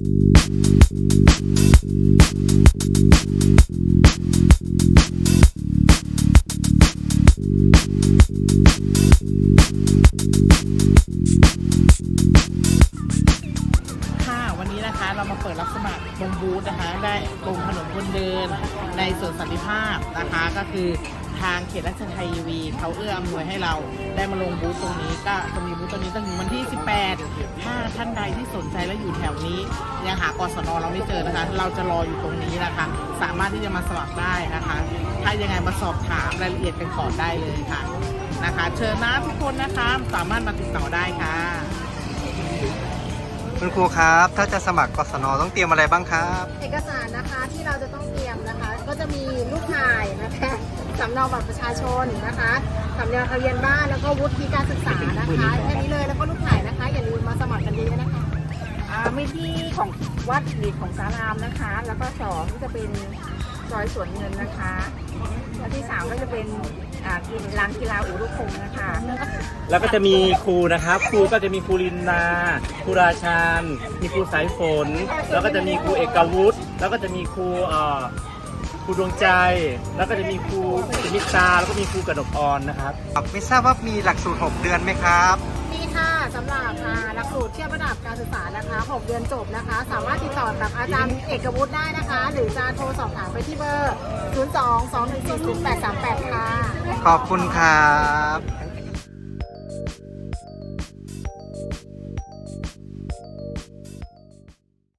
ค่ะวันนี้นะคะเรามาเปิดรับสมัครลงบูธนะคะ ได้ตรงถนนคนเดิน ในสวนสันติภาพนะคะ ก็คือทางเขตราชไทยวีเขาเอื้ออำนวยให้เราได้มาลงบูธตรงนี้ก็จะมีบูธตรงนี้ตั้ง ที่18ถ้าท่านใดที่สนใจและอยู่แถวนี้ยังหากศนเราไม่เจอนะคะ เราจะรออยู่ตรงนี้นะคะ สามารถที่จะมาสมัครได้นะคะ ถ้ายังไงมาสอบถามรายละเอียดกันก่อนได้เลยค่ะนะคะ เชิญนะทุกคนนะคะสามารถมาติดต่อได้ค่ะ คุณครูครับ ถ้าจะสมัครกศนต้องเตรียมอะไรบ้างครับ เอกสารนะคะที่เราจะต้องเตรียมนะคะ ก็จะมีรูปถ่ายนะคะสำเนาบัตรประชาชนนะคะสำเนาทะเบียนบ้านแล้วก็วุฒิการศึกษานะคะแค่นี้เลย อ่ามีที่ของวัดหลีดของสารามนะคะ แล้วก็สองจะเป็นซอยสวนเงินนะคะแล้วที่สามก็จะเป็นอ่ากินลานกีฬาอูรุพงศ์นะคะ แล้วก็จะมีครูนะครับ ครูก็จะมีครูลินนาครูราชานมีครูสายฝน แล้วก็จะมีครูเอกวุฒิแล้วก็จะมีครูเอ่อครูดวงใจ แล้วก็จะมีครูสุมิตาแล้วก็มีครูกระดกออนนะครับ ไม่ทราบว่ามีหลักสูตร 6 เดือนไหมครับ นี่ค่ะสำหรับอ่าหลักสูตรเทียบระดับการศึกษานะคะ 6 เดือนจบนะคะ สามารถติดต่อกับอาจารย์เอกวุฒิได้นะคะ หรือจะโทรสอบถามไปที่เบอร์ 0 2 2 1 4 0 8 3 8 ค่ะ ขอบคุณครับ